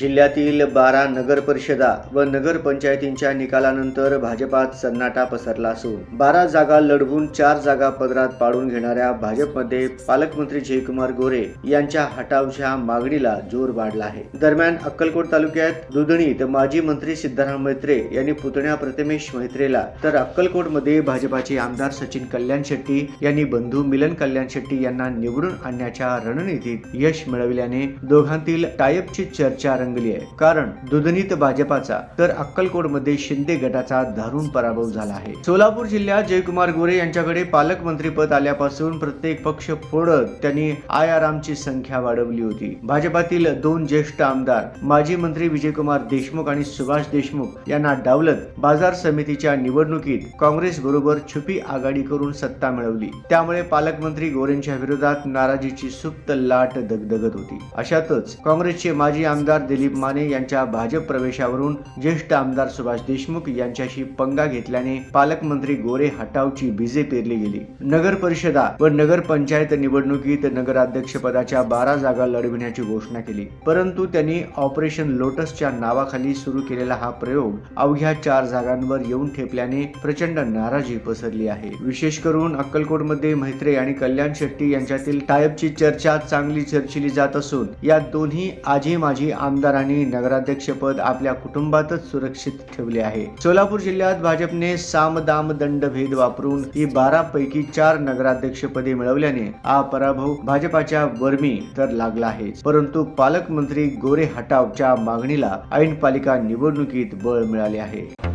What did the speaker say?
जिल्ह्यातील बारा नगर परिषदा व नगरपंचायतींच्या निकालानंतर भाजपात सन्नाटा पसरला असून बारा जागा लढवून चार जागा पदरात पाडून घेणाऱ्या भाजपमध्ये पालकमंत्री जयकुमार गोरे यांच्या हटावच्या मागणीला जोर वाढला आहे. दरम्यान अक्कलकोट तालुक्यात दुधणीत माजी मंत्री सिद्धाराम मैत्रे यांनी पुतण्या प्रतिमेश मैत्रेला तर अक्कलकोटमध्ये भाजपाचे आमदार सचिन कल्याण शेट्टी यांनी बंधू मिलन कल्याण शेट्टी यांना निवडून आणण्याच्या रणनीतीत यश मिळविल्याने दोघांतील टायपची चर्चा रंगली आहे. कारण दुधनीत भाजपाचा तर अक्कलकोटमध्ये शिंदे गटाचा दारुण पराभव झाला आहे. सोलापूर जिल्ह्यात जयकुमार गोरे यांच्याकडे पालकमंत्रीपद आल्यापासून प्रत्येक पक्ष फोडत त्यांनी आयारामची संख्या वाढवली होती. भाजपातील दोन ज्येष्ठ आमदार माजी मंत्री विजयकुमार देशमुख आणि सुभाष देशमुख यांना डावलत बाजार समितीच्या निवडणुकीत काँग्रेस बरोबर छुपी आघाडी करून सत्ता मिळवली. त्यामुळे पालकमंत्री गोरेंच्या विरोधात नाराजीची सुप्त लाट दगदगत होती. अशातच काँग्रेसचे माजी आमदार दिलीप माने यांच्या भाजप प्रवेशावरून ज्येष्ठ आमदार सुभाष देशमुख यांच्याशी पंगा घेतल्याने पालकमंत्री गोरे हटावची बीजे पेरली गेली. नगर परिषदा व नगर पंचायत निवडणुकीत नगराध्यक्षपदाच्या बारा जागा लढविण्याची घोषणा केली. परंतु त्यांनी ऑपरेशन लोटसच्या नावाखाली सुरू केलेला हा प्रयोग अवघ्या चार जागांवर येऊन ठेपल्याने प्रचंड नाराजी पसरली आहे. विशेष करून अक्कलकोटमध्ये मैत्रे आणि कल्याण शेट्टी यांच्यातील टायपची चर्चा चांगली चर्चिली जात असून या दोन्ही आजी माजी आमदारांनी नगराध्यक्षपद आपल्या कुटुंबातच सुरक्षित ठेवले आहे. सोलापूर जिल्ह्यात भाजपने साम दाम दंड भेद वापरून ही बारा पैकी चार नगराध्यक्षपदे मिळवल्याने हा पराभव भाजपाच्या वर्मी तर लागला आहे. परंतु पालकमंत्री गोरे हटावच्या मागणीला ऐन पालिका निवडणुकीत बळ मिळाले आहे.